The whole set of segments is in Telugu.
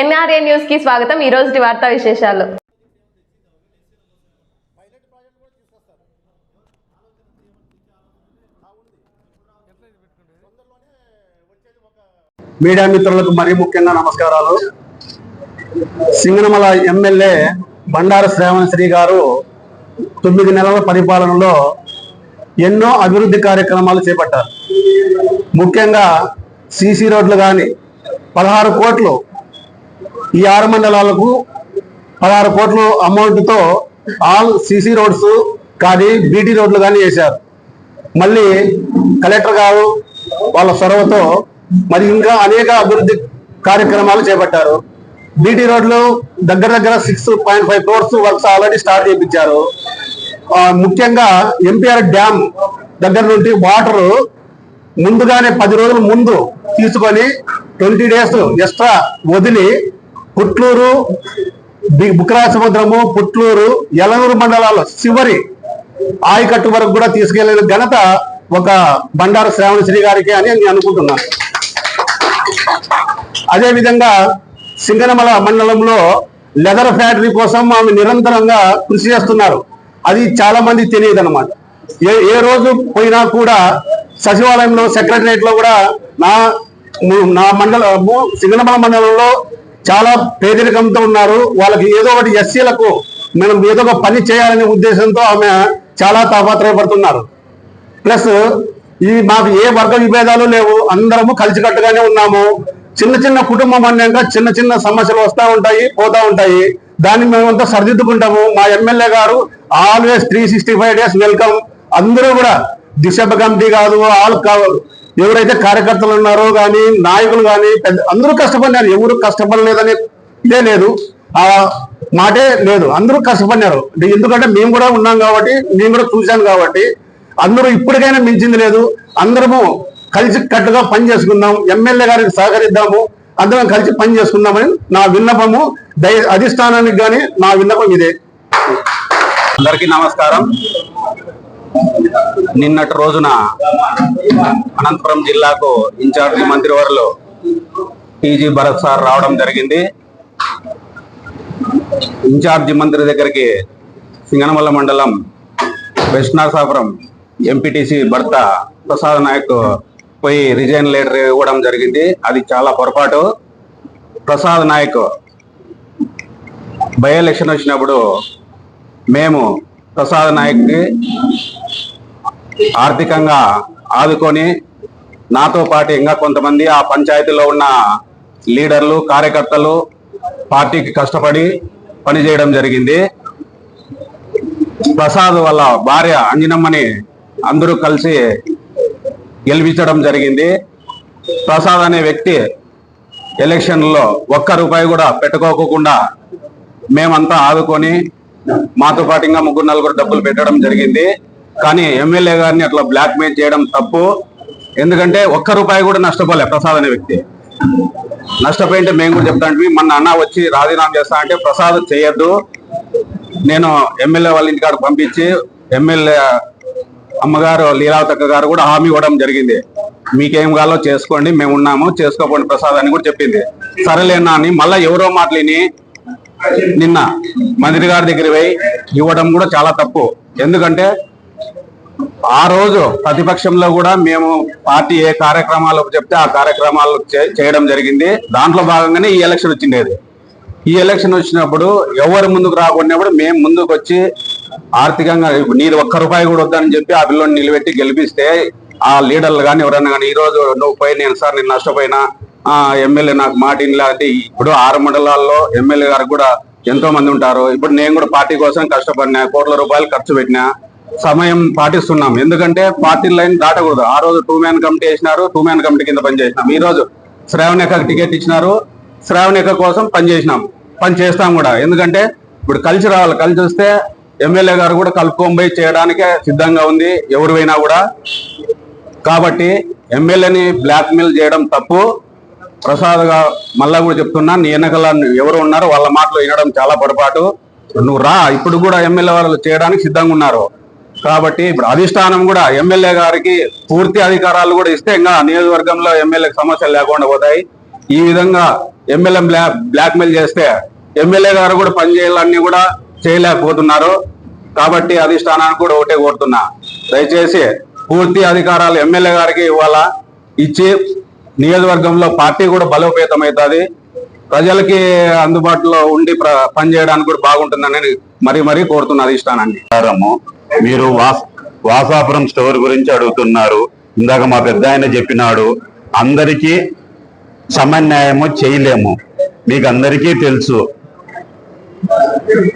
ఎన్ఆర్ఏ న్యూస్కి స్వాగతం. ఈ రోజు వార్తా విశేషాలు. మీడియా మిత్రులకు మరీ ముఖ్యంగా నమస్కారాలు. సింగనమల ఎమ్మెల్యే బండారు శ్రావణ్ శ్రీ గారు తొమ్మిది నెలల పరిపాలనలో ఎన్నో అభివృద్ధి కార్యక్రమాలు చేపట్టారు. ముఖ్యంగా సీసీ రోడ్లు కానీ పదహారు కోట్లు ఈ ఆరు మండలాలకు పదహారు కోట్లు అమౌంట్తో ఆల్ సీసీ రోడ్స్ కానీ బీటీ రోడ్లు కానీ వేశారు. మళ్ళీ కలెక్టర్ గారు వాళ్ళ చొరవతో మరి ఇంకా అనేక అభివృద్ధి కార్యక్రమాలు చేపట్టారు. బీటీ రోడ్లు దగ్గర దగ్గర six point five crores works already start చేయించారు ముఖ్యంగా ఎంపీఆర్ డ్యామ్ దగ్గర నుండి వాటర్ ముందుగానే పది రోజుల ముందు తీసుకొని ట్వంటీ డేస్ ఎక్స్ట్రా వదిలి పుట్లూరు బి- సముద్రము పుట్లూరు యలనూరు మండలాల చివరి ఆయకట్టు వరకు కూడా తీసుకెళ్ళిన ఘనత ఒక బండారు శ్రావణ శ్రీ గారికి అని నేను అనుకుంటున్నాను అదేవిధంగా సింగనమల మండలంలో లెదర్ ఫ్యాక్టరీ కోసం ఆమె నిరంతరంగా కృషి చేస్తున్నారు. అది చాలా మంది తెలియదు అనమాట ఏ ఏ రోజు పోయినా కూడా సచివాలయంలో సెక్రటరియట్లో కూడా నా నా మండలము సింగనమల మండలంలో చాలా పేదరికంతో ఉన్నారు. వాళ్ళకి ఏదో ఒకటి ఎస్సీలకు మనం ఏదో ఒక పని చేయాలనే ఉద్దేశంతో ఆమె చాలా తాపత్రయపడుతున్నారు ప్లస్ ఈ మాకు ఏ వర్గ విభేదాలు లేవు. అందరము కలిసికట్టుగానే ఉన్నాము. చిన్న చిన్న కుటుంబం అన్నాక చిన్న చిన్న సమస్యలు వస్తూ ఉంటాయి పోతూ ఉంటాయి. దాన్ని మేమంతా సరిదిద్దుకుంటాము. మా ఎమ్మెల్యే గారు always three sixty five days welcome అందరూ కూడా దిశభ కమిటీ కాదు ఆల్ కాదు. ఎవరైతే కార్యకర్తలు ఉన్నారో కానీ నాయకులు కానీ పెద్ద అందరూ కష్టపడినారు. ఎవరు కష్టపడలేదని ఇదే లేదు. ఆ మాటే లేదు. అందరూ కష్టపడినారు. ఎందుకంటే మేము కూడా ఉన్నాం కాబట్టి మేము కూడా చూశాను కాబట్టి అందరూ ఇప్పటికైనా మించింది లేదు. అందరము కలిసి కట్టుగా పని చేసుకుందాం. ఎమ్మెల్యే గారికి సహకరిద్దాము. అందరం కలిసి పని చేసుకుందామని నా విన్నపము దయ అధిష్టానానికి కానీ నా విన్నపం ఇదే. అందరికీ నమస్కారం. నిన్నటి రోజున అనంతపురం జిల్లాకు ఇన్ఛార్జి మంత్రివర్లు టీజీ భరత్ సార్ రావడం జరిగింది. ఇన్ఛార్జి మంత్రి దగ్గరికి సింగనమల్ల మండలం వెస్ట్నాసాపురం ఎంపీటీసీ భర్త ప్రసాద్ నాయక్ పోయి రిజైన్ లెటర్ ఇవ్వడం జరిగింది. అది చాలా పొరపాటు. ప్రసాద్ నాయక్ బై ఎలక్షన్ వచ్చినప్పుడు మేము ప్రసాద్ నాయక్కి ఆర్థికంగా ఆదుకొని నాతో పాటు ఇంకా కొంతమంది ఆ పంచాయతీలో ఉన్న లీడర్లు కార్యకర్తలు పార్టీకి కష్టపడి పనిచేయడం జరిగింది. ప్రసాద్ వాళ్ళ భార్య అంజనమ్మని అందరూ కలిసి గెలిపించడం జరిగింది. ప్రసాద్ అనే వ్యక్తి ఎలక్షన్లో ఒక్క రూపాయి కూడా పెట్టుకోకుండా మేమంతా ఆదుకొని మాతో పాటు ఇంకా ముగ్గురు నలుగురు డబ్బులు పెట్టడం జరిగింది. కానీ ఎమ్మెల్యే గారిని అట్లా బ్లాక్ మెయిల్ చేయడం తప్పు. ఎందుకంటే ఒక్క రూపాయి కూడా నష్టపోలే ప్రసాద్ అనే వ్యక్తి. నష్టపోయింటే మేము కూడా చెప్తాంటివి మన అన్న వచ్చి రాజీనామా చేస్తా అంటే ప్రసాద్ చేయొద్దు. నేను ఎమ్మెల్యే వాళ్ళ ఇంటికాడ పంపించి ఎమ్మెల్యే అమ్మగారు లీలావతక్క గారు కూడా హామీ ఇవ్వడం జరిగింది. మీకేం కావాలో చేసుకోండి మేము ఉన్నాము చేసుకోపోండి ప్రసాద్ అని కూడా చెప్పింది. సరేలేనా అని మళ్ళా ఎవరో మాటలిని నిన్న మంత్రి గారి దగ్గర పోయి ఇవ్వడం కూడా చాలా తప్పు. ఎందుకంటే ఆ రోజు ప్రతిపక్షంలో కూడా మేము పార్టీ ఏ కార్యక్రమాలకు చెప్తే ఆ కార్యక్రమాలు చేయడం జరిగింది. దాంట్లో భాగంగానే ఈ ఎలక్షన్ వచ్చిండేది. ఈ ఎలక్షన్ వచ్చినప్పుడు ఎవరు ముందుకు రాకున్నప్పుడు మేము ముందుకు వచ్చి ఆర్థికంగా నీరు ఒక్క రూపాయి కూడా వద్దని చెప్పి ఆ పిల్లని నిలబెట్టి గెలిపిస్తే ఆ లీడర్లు కానీ ఎవరన్నా కానీ ఈ రోజు నువ్వు పోయి నేను సార్ నేను నష్టపోయినా ఎమ్మెల్యే నాకు మాట అంటే ఇప్పుడు ఆరు మండలాల్లో ఎమ్మెల్యే గారు కూడా ఎంతో మంది ఉంటారు. ఇప్పుడు నేను కూడా పార్టీ కోసం కష్టపడినా కోట్ల రూపాయలు ఖర్చు పెట్టినా సమయం పాటిస్తున్నాం. ఎందుకంటే పార్టీ లైన్ దాటకూడదు. ఆ రోజు టూ మ్యాన్ కమిటీ వేసినారు టూ మ్యాన్ కమిటీ కింద పనిచేసినాం. ఈ రోజు శ్రావణ్ టికెట్ ఇచ్చినారు శ్రావణేఖ కోసం పనిచేసినాం పని చేస్తాం కూడా. ఎందుకంటే ఇప్పుడు కలిసి రావాలి. కలిసి వస్తే ఎమ్మెల్యే గారు కూడా కలుపుకొని చేయడానికే సిద్ధంగా ఉంది. ఎవరు పోయినా కూడా. కాబట్టి ఎమ్మెల్యేని బ్లాక్ మెయిల్ చేయడం తప్పు. ప్రసాద్ గారు మళ్ళా కూడా చెప్తున్నా నీ ఎన్నికల ఎవరు ఉన్నారో వాళ్ళ మాటలు వినడం చాలా పొరపాటు. నువ్వు రా. ఇప్పుడు కూడా ఎమ్మెల్యే వాళ్ళు చేయడానికి సిద్ధంగా ఉన్నారు. కాబట్టి ఇప్పుడు అధిష్టానం కూడా ఎమ్మెల్యే గారికి పూర్తి అధికారాలు కూడా ఇస్తే ఇంకా నియోజకవర్గంలో ఎమ్మెల్యేకి సమస్యలు లేకుండా పోతాయి. ఈ విధంగా ఎమ్మెల్యే బ్లాక్ బ్లాక్మెయిల్ చేస్తే ఎమ్మెల్యే గారు కూడా పనిచేయాలన్నీ కూడా చేయలేకపోతున్నారు. కాబట్టి అధిష్టానానికి కూడా ఒకటే కోరుతున్నా. దయచేసి పూర్తి అధికారాలు ఎమ్మెల్యే గారికి ఇవ్వాలా. ఇచ్చి నియోజకవర్గంలో పార్టీ కూడా బలోపేతం అవుతుంది ప్రజలకి అందుబాటులో ఉండి ప్ర- పనిచేయడానికి కూడా బాగుంటుందని మరీ మరీ కోరుతున్నా అధిష్టానాన్ని. మీరు వాస్ వాసాపురం స్టోర్ గురించి అడుగుతున్నారు. ఇందాక మా పెద్ద ఆయన చెప్పినాడు అందరికీ సమన్యాయము చేయలేము. మీకు అందరికీ తెలుసు.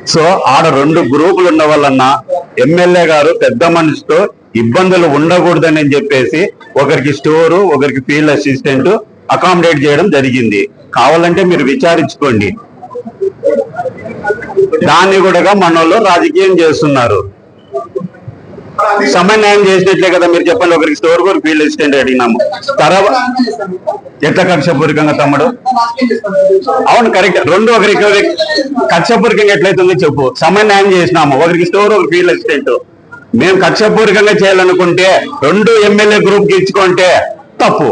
సో ఆడ రెండు గ్రూపులు ఉండవలన్న ఎమ్మెల్యే గారు పెద్ద మనిషితో ఇబ్బందులు ఉండకూడదని చెప్పేసి ఒకరికి స్టోరు ఒకరికి ఫీల్డ్ అసిస్టెంట్ అకామిడేట్ చేయడం జరిగింది. కావాలంటే మీరు విచారించుకోండి. దాన్ని కూడా మన రాజకీయం చేస్తున్నారు. సమన్వయం చేసినట్లే కదా మీరు చెప్పండి. ఒకరికి స్టోర్ కోరి ఫీల్డ్ అసిస్టెంట్ అడిగినాము తర్వాత ఎట్లా కక్షపూరికంగా తమ్ముడు? అవును కరెక్ట్. రెండు ఒకరికి ఒకరికి కక్షపూరికంగా ఎట్లయితుందో చెప్పు. సమన్వయం చేసినాము. ఒకరికి స్టోర్ ఒకరికి ఫీల్డ్ అసిస్టెంట్. మేము కక్షపూరికంగా చేయాలనుకుంటే రెండు ఎమ్మెల్యే గ్రూప్కి ఇచ్చుకుంటే తప్పు.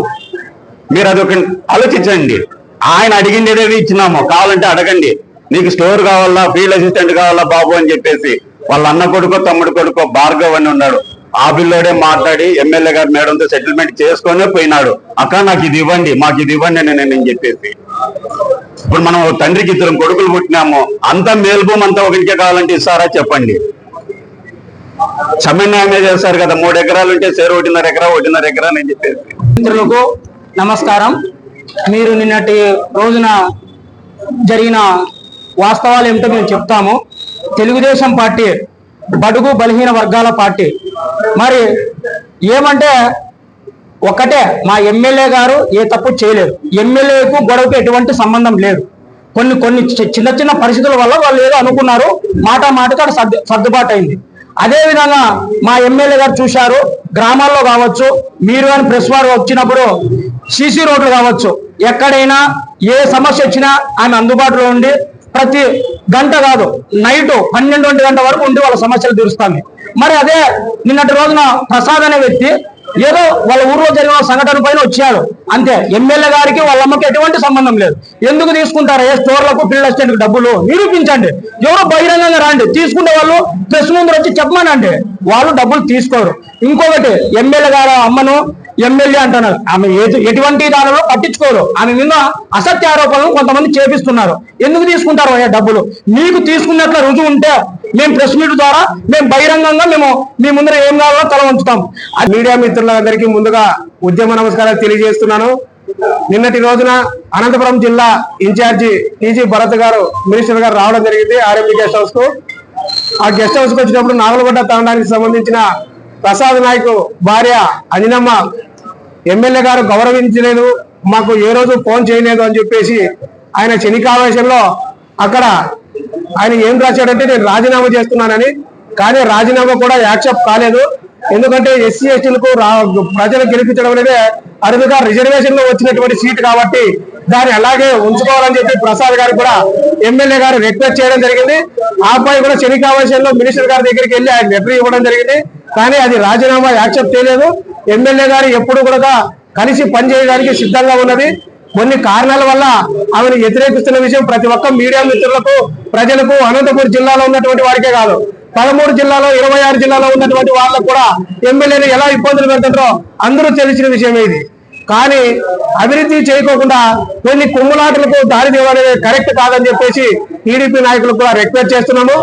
మీరు అదొక ఆలోచించండి. ఆయన అడిగింది ఇచ్చినాము. కావాలంటే అడగండి. నీకు స్టోర్ కావాలా ఫీల్డ్ అసిస్టెంట్ కావాలా బాబు అని చెప్పేసి. వాళ్ళ అన్న కొడుకో తమ్ముడు కొడుకో భార్గవ్ అని ఉన్నాడు. ఆ పిల్లోడే మాట్లాడి ఎమ్మెల్యే గారు మేడంతో సెటిల్మెంట్ చేసుకునే పోయినాడు. అక్క నాకు ఇది ఇవ్వండి మాకు ఇది ఇవ్వండి అని నేను చెప్పేసి. ఇప్పుడు మనం తండ్రికి ఇద్దరం కొడుకులు పుట్టినాము. అంత మేల్భూమి అంతా ఒకరికే కావాలంటే ఇస్తారా చెప్పండి. సమన్వయమే చేస్తారు కదా మూడు ఎకరాలు ఉంటే సేరు ఒకటిన్నర ఎకరా ఒకటిన్నర ఎకరా అని చెప్పేసి. మిత్రులకు నమస్కారం. మీరు నిన్నటి రోజున జరిగిన వాస్తవాలు ఏమిటో మేము చెప్తాము. తెలుగుదేశం పార్టీ బడుగు బలహీన వర్గాల పార్టీ. మరి ఏమంటే ఒకటే మా ఎమ్మెల్యే గారు ఏ తప్పు చేయలేదు. ఎమ్మెల్యేకు గొడవకు ఎటువంటి సంబంధం లేదు. కొన్ని కొన్ని చి- చిన్న చిన్న పరిస్థితుల వల్ల వాళ్ళు ఏదో అనుకున్నారు మాట మాటకు అక్కడ సర్దు సర్దుబాటు అయింది అదే విధంగా మా ఎమ్మెల్యే గారు చూశారు గ్రామాల్లో కావచ్చు మీరు కానీ ప్రెస్ వారు వచ్చినప్పుడు సీసీ రోడ్లు కావచ్చు ఎక్కడైనా ఏ సమస్య వచ్చినా ఆమె అందుబాటులో ఉండి ప్రతి గంట కాదు నైట్ పన్నెండు ఒంటి గంట వరకు ఉండి వాళ్ళ సమస్యలు తీరుస్తాను మరి అదే నిన్నటి రోజున ప్రసాద్ అనే వ్యక్తి ఏదో వాళ్ళ ఊర్లో జరిగిన సంఘటన పైన వచ్చారు అంతే ఎమ్మెల్యే గారికి వాళ్ళ అమ్మకి ఎటువంటి సంబంధం లేదు. ఎందుకు తీసుకుంటారు? ఏ స్టోర్లకు పిల్లల స్టేట్ డబ్బులు? నిరూపించండి. ఎవరో బహిరంగంగా రాండి. తీసుకునే వాళ్ళు ప్రెస్ ముందు వచ్చి చెప్పమనండి. వాళ్ళు డబ్బులు తీసుకోరు. ఇంకొకటి ఎమ్మెల్యే గారు అమ్మను ఎమ్మెల్యే అంటున్నారు. ఆమె ఎటువంటి దానిలో పట్టించుకోరు. ఆమె మీద అసత్య ఆరోపణలు కొంతమంది చేపిస్తున్నారు. ఎందుకు తీసుకుంటారు అయ్యా డబ్బులు? మీకు తీసుకున్నట్లు రుజువు ఉంటే మేము ప్రెస్ మీట్ ద్వారా మేము బహిరంగంగా మేము మీ ముందర ఏం కావాలో తల ఉంచుతాం ఆ మీడియా మిత్రులందరికీ ముందుగా ఉద్యమ నమస్కారాలు తెలియజేస్తున్నాను. నిన్నటి రోజున అనంతపురం జిల్లా ఇన్ఛార్జి టీజీ భరత్ గారు మినిస్టర్ గారు రావడం జరిగింది. ఆర్ఎంపీ గెస్ట్ హౌస్కు ఆ గెస్ట్ హౌస్కు వచ్చినప్పుడు నాగలగొండ తాండానికి సంబంధించిన ప్రసాద్ నాయక్ భార్య అంజనమ్మ ఎమ్మెల్యే గారు గౌరవించలేదు. మాకు ఏ రోజు ఫోన్ చేయలేదు అని చెప్పేసి ఆయన చనికావేశంలో అక్కడ ఆయన ఏం రాశాడంటే నేను రాజీనామా చేస్తున్నానని. కానీ రాజీనామా కూడా యాక్సెప్ట్ కాలేదు. ఎందుకంటే ఎస్సీ ఎస్టీలకు ప్రజలు గెలిపించడం అనేది అరుదుగా రిజర్వేషన్లో వచ్చినటువంటి సీట్ కాబట్టి దాన్ని అలాగే ఉంచుకోవాలని చెప్పి ప్రసాద్ గారు కూడా ఎమ్మెల్యే గారు రిక్వెస్ట్ చేయడం జరిగింది. ఆ అబ్బాయి కూడా శనికావేశంలో మినిస్టర్ గారి దగ్గరికి వెళ్ళి ఆయన లెటర్ ఇవ్వడం జరిగింది. కానీ అది రాజీనామా యాక్సెప్ట్ చేయలేదు. ఎమ్మెల్యే గారు ఎప్పుడు కూడా కలిసి పనిచేయడానికి సిద్ధంగా ఉన్నది. కొన్ని కారణాల వల్ల ఆమెను వ్యతిరేకిస్తున్న విషయం ప్రతి ఒక్క మీడియా మిత్రులకు ప్రజలకు అనంతపురం జిల్లాలో ఉన్నటువంటి వారికే కాదు. పదమూడు జిల్లాలో ఇరవై ఆరు జిల్లాలో ఉన్నటువంటి వాళ్ళకు కూడా ఎమ్మెల్యేలు ఎలా ఇబ్బందులు పెడుతుంటారో అందరూ తెలిసిన విషయమే ఇది. కానీ అభివృద్ధి చేయకోకుండా కొన్ని కుమ్ములాటలకు దారి తీయడం కరెక్ట్ కాదని చెప్పేసి టీడీపీ నాయకులు కూడా రిక్వెస్ట్ చేస్తున్నాము.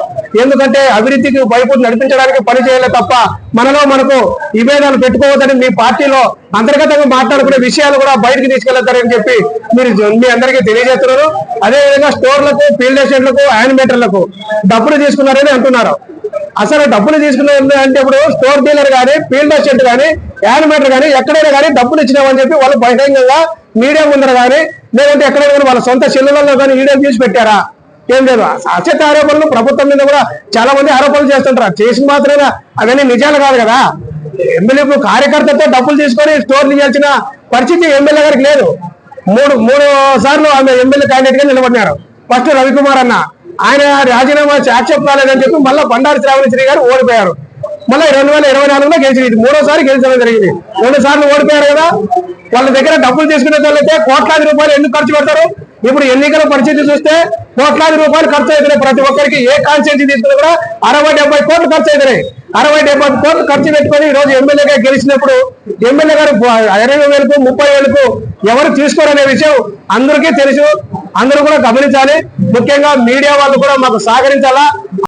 ఎందుకంటే అభివృద్ధికి వైపు నడిపించడానికి పని చేయాలి తప్ప మనలో మనకు విభేదాలు పెట్టుకోవద్దని మీ పార్టీలో అంతర్గతంగా మాట్లాడుకునే విషయాలు కూడా బయటకు తీసుకెళ్తారని చెప్పి మీరు మీ అందరికీ తెలియజేస్తున్నారు. అదే విధంగా స్టోర్లకు ఫీల్డ్ స్టేషన్లకు యానిమేటర్లకు డబ్బులు తీసుకున్నారని అంటున్నారు. అసలు డబ్బులు తీసుకున్నది అంటే ఇప్పుడు స్టోర్ డీలర్ కానీ ఫీల్డ్ అసిస్టెంట్ కానీ యానిమేటర్ కానీ ఎక్కడైనా కానీ డబ్బులు ఇచ్చినామని చెప్పి వాళ్ళు బహిరంగంగా మీడియా ముందర కానీ లేదంటే ఎక్కడైనా కానీ వాళ్ళ సొంత చెల్లెలలో కానీ వీడియో తీసి పెట్టారా? ఏం లేదు. అసత్య ఆరోపణలు ప్రభుత్వం మీద కూడా చాలా మంది ఆరోపణలు చేస్తుంటారు. చేసిన మాత్రమే అవన్నీ నిజాలు కాదు కదా. ఎమ్మెల్యే కార్యకర్తతో డబ్బులు తీసుకొని స్టోర్ తీయాల్సిన పరిస్థితి ఎమ్మెల్యే గారికి లేదు. మూడు మూడు సార్లు ఆమె ఎమ్మెల్యే క్యాండిడేట్గా నిలబడినారు. ఫస్ట్ రవికుమార్ అన్న. ఆయన రాజీనామా యాక్సెప్ట్ కాలేదని చెప్పి మళ్ళీ బండారు శ్రావణి శ్రీ గారు ఓడిపోయారు. మళ్ళీ రెండు వేల ఇరవై నాలుగులో గెలిచింది ఇది. మూడోసారి గెలిచడం జరిగింది. రెండు సార్లు ఓడిపోయారు కదా. వాళ్ళ దగ్గర డబ్బులు తీసుకునే వాళ్ళైతే కోట్లాది రూపాయలు ఎందుకు ఖర్చు పెడతారు? ఇప్పుడు ఎన్నికల పరిస్థితి చూస్తే కోట్లాది రూపాయలు ఖర్చు అవుతున్నాయి ప్రతి ఒక్కరికి. ఏ కాన్స్టిట్యూన్సీ తీసుకున్నా కూడా అరవై డెబ్బై కోట్లు ఖర్చు అవుతున్నాయి. అరవై డెబ్బై కోట్లు ఖర్చు పెట్టుకొని ఈ రోజు ఎమ్మెల్యేగా గెలిచినప్పుడు ఎమ్మెల్యే గారు ఇరవై వేలకు ముప్పై వేలకు ఎవరు తీసుకోరనే విషయం అందరికీ తెలుసు. అందరూ కూడా గమనించాలి. ముఖ్యంగా మీడియా వాళ్ళు కూడా మాకు సహకరించాలా?